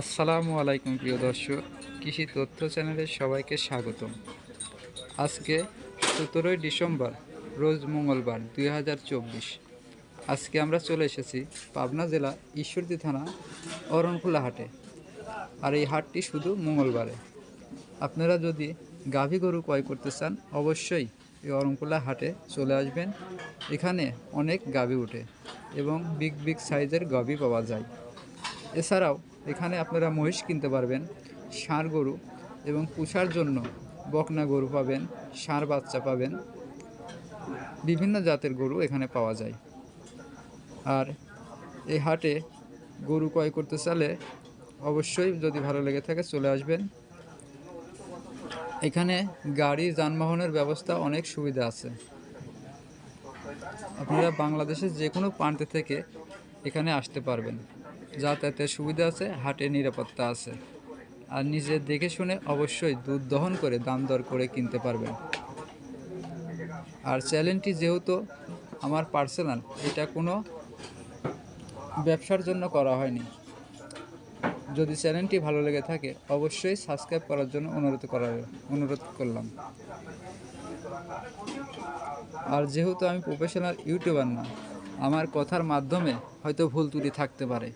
আসসালামু আলাইকুম প্রিয় দর্শক, কৃষি তথ্য চ্যানেলে সবাইকে স্বাগতম। আজকে সতেরোই ডিসেম্বর, রোজ মঙ্গলবার দুই হাজার চব্বিশ। আজকে আমরা চলে এসেছি পাবনা জেলা ঈশ্বরদী থানা, অরণখোলা হাটে। আর এই হাটটি শুধু মঙ্গলবারে। আপনারা যদি গাভী গরু ক্রয় করতে চান, অবশ্যই এই অরণখোলা হাটে চলে আসবেন। এখানে অনেক গাভী উঠে এবং বিগ বিগ সাইজের গাভী পাওয়া যায়। এছাড়াও এখানে আপনারা মহিষ কিনতে পারবেন, ষাঁড় গরু এবং পুষার জন্য বকনা গরু পাবেন, ষাঁড় বাচ্চা পাবেন। বিভিন্ন জাতের গরু এখানে পাওয়া যায়। আর এই হাটে গরু ক্রয় করতে চাইলে অবশ্যই যদি ভালো লেগে থাকে চলে আসবেন। এখানে গাড়ি, যানবাহনের ব্যবস্থা অনেক সুবিধা আছে। আপনারা বাংলাদেশের যে কোনো প্রান্তে থেকে এখানে আসতে পারবেন। যাতায়াতের সুবিধা আছে হাটে নিরাপত্তা আছে। আর নিজে দেখে শুনে অবশ্যই দুধ দহন করে দাম দর করে কিনতে পারবেন। আর চ্যানেলটি যেহেতু আমার পার্সোনাল, এটা কোনো ব্যবসার জন্য করা হয়নি। যদি চ্যানেলটি ভালো লেগে থাকে, অবশ্যই সাবস্ক্রাইব করার জন্য অনুরোধ করার অনুরোধ করলাম। আর যেহেতু আমি প্রফেশনাল ইউটিউবার না, আমার কথার মাধ্যমে হয়তো ভুল ত্রুটি থাকতে পারে।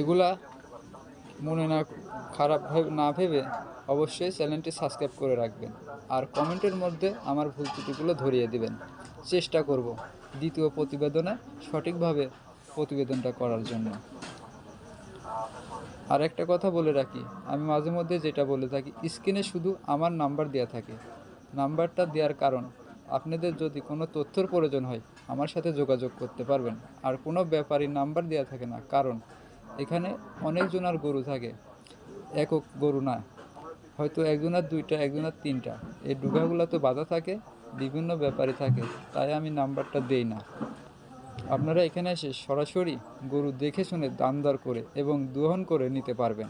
এগুলা মনে না, খারাপ না ভেবে অবশ্যই চ্যানেলটি সাবস্ক্রাইব করে রাখবেন। আর কমেন্টের মধ্যে আমার ভুল ত্রুটিগুলো ধরিয়ে দিবেন। চেষ্টা করব দ্বিতীয় প্রতিবেদনে সঠিকভাবে প্রতিবেদনটা করার জন্য। আর একটা কথা বলে রাখি, আমি মাঝে মধ্যে যেটা বলে থাকি, স্ক্রিনে শুধু আমার নাম্বার দেওয়া থাকে। নাম্বারটা দেওয়ার কারণ, আপনাদের যদি কোনো তথ্যর প্রয়োজন হয়, আমার সাথে যোগাযোগ করতে পারবেন। আর কোনো ব্যাপারী নাম্বার দেওয়া থাকে না, কারণ এখানে অনেকজনার গরু থাকে। একক গরু না। হয়তো একজনের দুইটা, একজনের তিনটা। এই ডুগাগুলো তো বাধা থাকে, বিভিন্ন ব্যাপারী থাকে। তাই আমি নাম্বারটা দেই না। আপনারা এখানে এসে সরাসরি গরু দেখে শুনে দাম দর করে এবং দোহন করে নিতে পারবেন।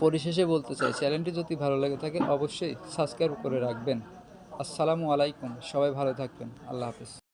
পরিশেষে বলতে চাই, চ্যানেলটি যদি ভালো লাগে থাকে, অবশ্যই সাবস্ক্রাইব করে রাখবেন। আসসালামু আলাইকুম। সবাই ভালো থাকবেন। আল্লাহ হাফেজ।